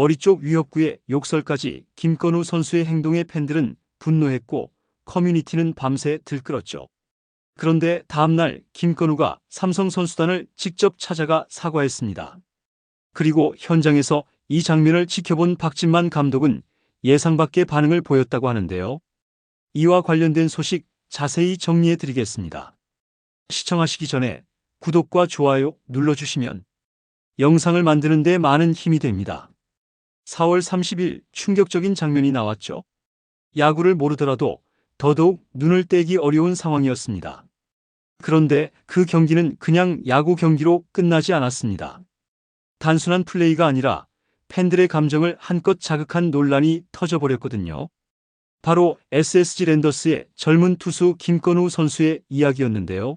머리 쪽 위협구에 욕설까지 김건우 선수의 행동에 팬들은 분노했고 커뮤니티는 밤새 들끓었죠. 그런데 다음날 김건우가 삼성 선수단을 직접 찾아가 사과했습니다. 그리고 현장에서 이 장면을 지켜본 박진만 감독은 예상 밖의 반응을 보였다고 하는데요. 이와 관련된 소식 자세히 정리해 드리겠습니다. 시청하시기 전에 구독과 좋아요 눌러주시면 영상을 만드는 데 많은 힘이 됩니다. 4월 30일 충격적인 장면이 나왔죠. 야구를 모르더라도 더더욱 눈을 떼기 어려운 상황이었습니다. 그런데 그 경기는 그냥 야구 경기로 끝나지 않았습니다. 단순한 플레이가 아니라 팬들의 감정을 한껏 자극한 논란이 터져버렸거든요. 바로 SSG 랜더스의 젊은 투수 김건우 선수의 이야기였는데요.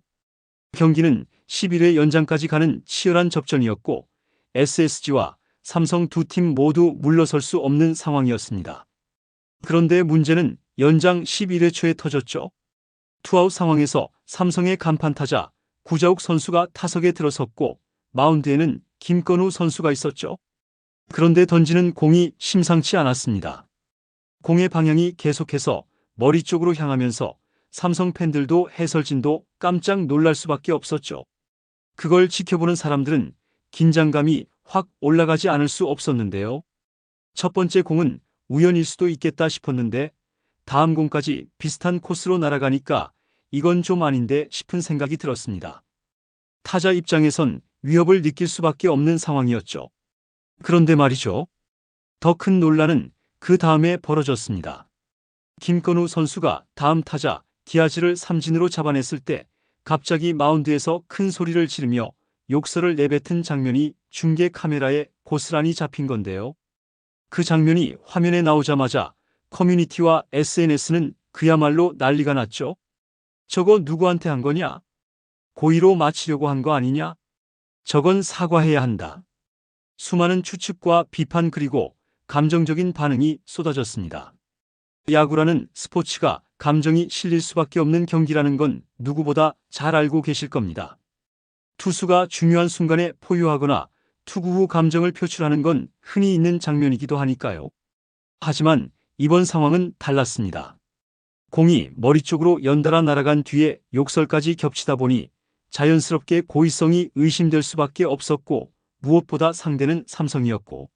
경기는 11회 연장까지 가는 치열한 접전이었고 SSG와 삼성 두 팀 모두 물러설 수 없는 상황이었습니다. 그런데 문제는 연장 11회 초에 터졌죠. 투아웃 상황에서 삼성의 간판 타자 구자욱 선수가 타석에 들어섰고 마운드에는 김건우 선수가 있었죠. 그런데 던지는 공이 심상치 않았습니다. 공의 방향이 계속해서 머리 쪽으로 향하면서 삼성 팬들도 해설진도 깜짝 놀랄 수밖에 없었죠. 그걸 지켜보는 사람들은 긴장감이 확 올라가지 않을 수 없었는데요. 첫 번째 공은 우연일 수도 있겠다 싶었는데 다음 공까지 비슷한 코스로 날아가니까 이건 좀 아닌데 싶은 생각이 들었습니다. 타자 입장에선 위협을 느낄 수밖에 없는 상황이었죠. 그런데 말이죠. 더 큰 논란은 그 다음에 벌어졌습니다. 김건우 선수가 다음 타자 디아즈를 삼진으로 잡아냈을 때 갑자기 마운드에서 큰 소리를 지르며 욕설을 내뱉은 장면이 중계 카메라에 고스란히 잡힌 건데요. 그 장면이 화면에 나오자마자 커뮤니티와 SNS는 그야말로 난리가 났죠. 저거 누구한테 한 거냐? 고의로 마치려고 한 거 아니냐? 저건 사과해야 한다. 수많은 추측과 비판 그리고 감정적인 반응이 쏟아졌습니다. 야구라는 스포츠가 감정이 실릴 수밖에 없는 경기라는 건 누구보다 잘 알고 계실 겁니다. 투수가 중요한 순간에 포효하거나 투구 후 감정을 표출하는 건 흔히 있는 장면이기도 하니까요. 하지만 이번 상황은 달랐습니다. 공이 머리 쪽으로 연달아 날아간 뒤에 욕설까지 겹치다 보니 자연스럽게 고의성이 의심될 수밖에 없었고 무엇보다 상대는 삼성이었고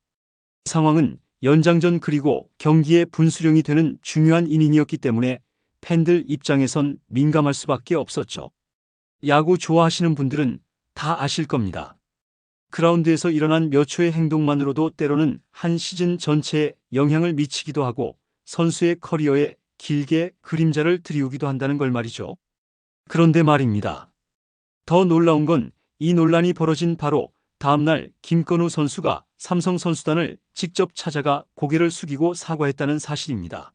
상황은 연장전 그리고 경기의 분수령이 되는 중요한 이닝이었기 때문에 팬들 입장에선 민감할 수밖에 없었죠. 야구 좋아하시는 분들은 다 아실 겁니다. 그라운드에서 일어난 몇 초의 행동만으로도 때로는 한 시즌 전체에 영향을 미치기도 하고 선수의 커리어에 길게 그림자를 드리우기도 한다는 걸 말이죠. 그런데 말입니다. 더 놀라운 건 이 논란이 벌어진 바로 다음날 김건우 선수가 삼성 선수단을 직접 찾아가 고개를 숙이고 사과했다는 사실입니다.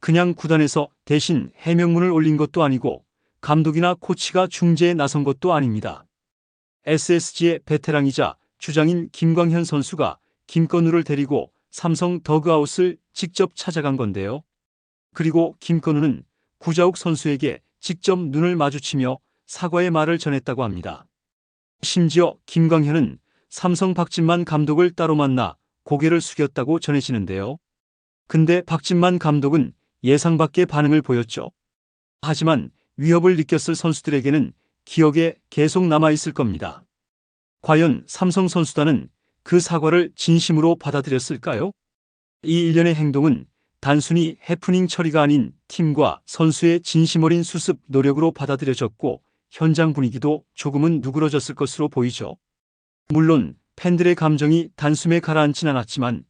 그냥 구단에서 대신 해명문을 올린 것도 아니고 감독이나 코치가 중재에 나선 것도 아닙니다. SSG의 베테랑이자 주장인 김광현 선수가 김건우를 데리고 삼성 더그아웃을 직접 찾아간 건데요. 그리고 김건우는 구자욱 선수에게 직접 눈을 마주치며 사과의 말을 전했다고 합니다. 심지어 김광현은 삼성 박진만 감독을 따로 만나 고개를 숙였다고 전해지는데요. 근데 박진만 감독은 예상 밖의 반응을 보였죠. 하지만 위협을 느꼈을 선수들에게는 기억에 계속 남아있을 겁니다. 과연 삼성 선수단은 그 사과를 진심으로 받아들였을까요? 이 일련의 행동은 단순히 해프닝 처리가 아닌 팀과 선수의 진심 어린 수습 노력으로 받아들여졌고 현장 분위기도 조금은 누그러졌을 것으로 보이죠. 물론 팬들의 감정이 단숨에 가라앉진 않았지만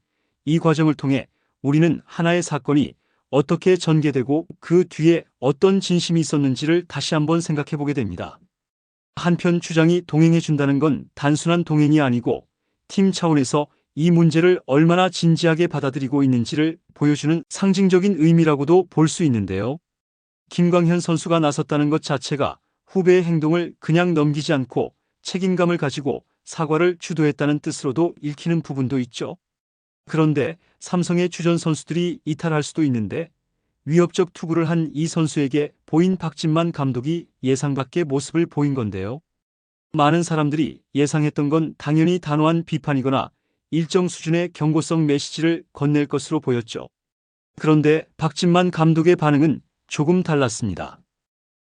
이 과정을 통해 우리는 하나의 사건이 어떻게 전개되고 그 뒤에 어떤 진심이 있었는지를 다시 한번 생각해 보게 됩니다. 한편 주장이 동행해 준다는 건 단순한 동행이 아니고 팀 차원에서 이 문제를 얼마나 진지하게 받아들이고 있는지를 보여주는 상징적인 의미라고도 볼 수 있는데요. 김광현 선수가 나섰다는 것 자체가 후배의 행동을 그냥 넘기지 않고 책임감을 가지고 사과를 주도했다는 뜻으로도 읽히는 부분도 있죠. 그런데 삼성의 주전 선수들이 이탈할 수도 있는데 위협적 투구를 한 이 선수에게 보인 박진만 감독이 예상 밖의 모습을 보인 건데요. 많은 사람들이 예상했던 건 당연히 단호한 비판이거나 일정 수준의 경고성 메시지를 건넬 것으로 보였죠. 그런데 박진만 감독의 반응은 조금 달랐습니다.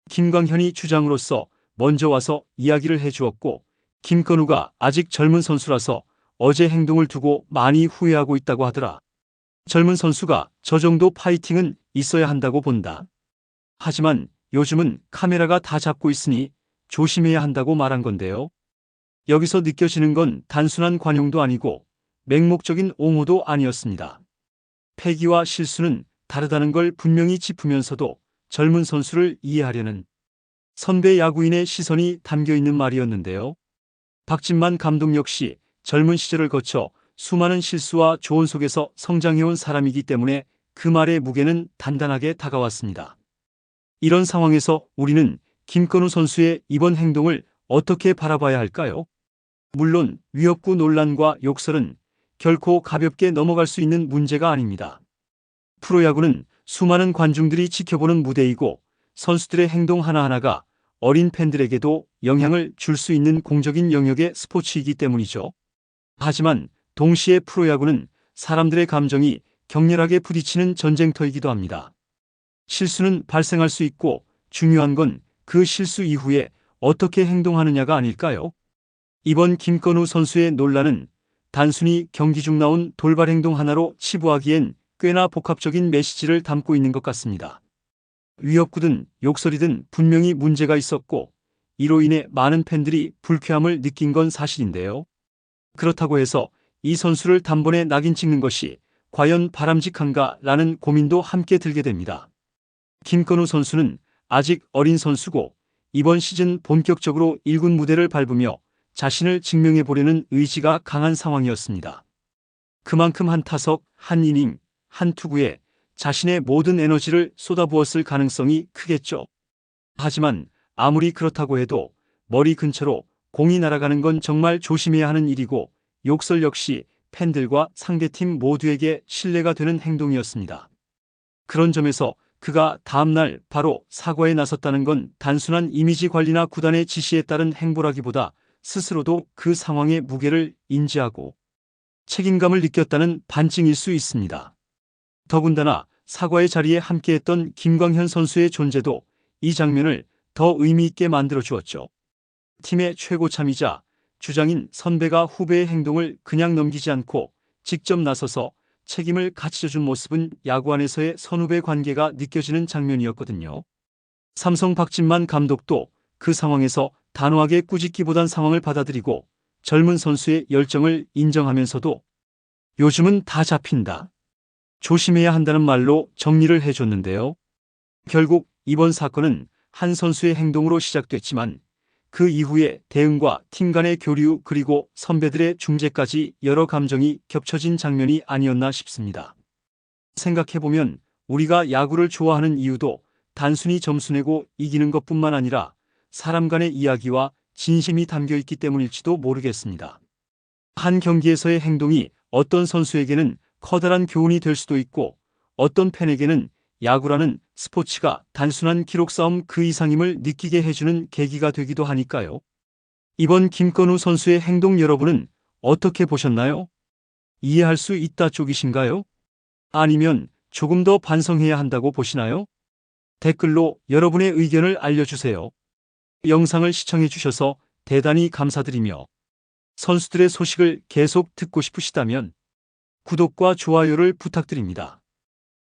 김광현이 주장으로서 먼저 와서 이야기를 해주었고 김건우가 아직 젊은 선수라서 어제 행동을 두고 많이 후회하고 있다고 하더라. 젊은 선수가 저 정도 파이팅은 있어야 한다고 본다. 하지만 요즘은 카메라가 다 잡고 있으니 조심해야 한다고 말한 건데요. 여기서 느껴지는 건 단순한 관용도 아니고 맹목적인 옹호도 아니었습니다. 패기와 실수는 다르다는 걸 분명히 짚으면서도 젊은 선수를 이해하려는 선배 야구인의 시선이 담겨 있는 말이었는데요. 박진만 감독 역시 젊은 시절을 거쳐 수많은 실수와 조언 속에서 성장해온 사람이기 때문에 그 말의 무게는 단단하게 다가왔습니다. 이런 상황에서 우리는 김건우 선수의 이번 행동을 어떻게 바라봐야 할까요? 물론 위협구 논란과 욕설은 결코 가볍게 넘어갈 수 있는 문제가 아닙니다. 프로야구는 수많은 관중들이 지켜보는 무대이고 선수들의 행동 하나하나가 어린 팬들에게도 영향을 줄 수 있는 공적인 영역의 스포츠이기 때문이죠. 하지만 동시에 프로야구는 사람들의 감정이 격렬하게 부딪히는 전쟁터이기도 합니다. 실수는 발생할 수 있고 중요한 건 그 실수 이후에 어떻게 행동하느냐가 아닐까요? 이번 김건우 선수의 논란은 단순히 경기 중 나온 돌발 행동 하나로 치부하기엔 꽤나 복합적인 메시지를 담고 있는 것 같습니다. 위협구든 욕설이든 분명히 문제가 있었고 이로 인해 많은 팬들이 불쾌함을 느낀 건 사실인데요. 그렇다고 해서 이 선수를 단번에 낙인 찍는 것이 과연 바람직한가 라는 고민도 함께 들게 됩니다. 김건우 선수는 아직 어린 선수고 이번 시즌 본격적으로 1군 무대를 밟으며 자신을 증명해 보려는 의지가 강한 상황이었습니다. 그만큼 한 타석, 한 이닝, 한 투구에 자신의 모든 에너지를 쏟아부었을 가능성이 크겠죠. 하지만 아무리 그렇다고 해도 머리 근처로 공이 날아가는 건 정말 조심해야 하는 일이고 욕설 역시 팬들과 상대팀 모두에게 신뢰가 되는 행동이었습니다. 그런 점에서 그가 다음날 바로 사과에 나섰다는 건 단순한 이미지 관리나 구단의 지시에 따른 행보라기보다 스스로도 그 상황의 무게를 인지하고 책임감을 느꼈다는 반증일 수 있습니다. 더군다나 사과의 자리에 함께했던 김광현 선수의 존재도 이 장면을 더 의미 있게 만들어 주었죠. 팀의 최고참이자 주장인 선배가 후배의 행동을 그냥 넘기지 않고 직접 나서서 책임을 져준 모습은 야구 안에서의 선후배 관계가 느껴지는 장면이었거든요. 삼성 박진만 감독도 그 상황에서 단호하게 꾸짖기보단 상황을 받아들이고 젊은 선수의 열정을 인정하면서도 요즘은 다 잡힌다. 조심해야 한다는 말로 정리를 해줬는데요. 결국 이번 사건은 한 선수의 행동으로 시작됐지만 그 이후에 대응과 팀 간의 교류 그리고 선배들의 중재까지 여러 감정이 겹쳐진 장면이 아니었나 싶습니다. 생각해보면 우리가 야구를 좋아하는 이유도 단순히 점수 내고 이기는 것뿐만 아니라 사람 간의 이야기와 진심이 담겨 있기 때문일지도 모르겠습니다. 한 경기에서의 행동이 어떤 선수에게는 커다란 교훈이 될 수도 있고 어떤 팬에게는 야구라는 스포츠가 단순한 기록 싸움 그 이상임을 느끼게 해주는 계기가 되기도 하니까요. 이번 김건우 선수의 행동 여러분은 어떻게 보셨나요? 이해할 수 있다 쪽이신가요? 아니면 조금 더 반성해야 한다고 보시나요? 댓글로 여러분의 의견을 알려주세요. 영상을 시청해 주셔서 대단히 감사드리며 선수들의 소식을 계속 듣고 싶으시다면 구독과 좋아요를 부탁드립니다.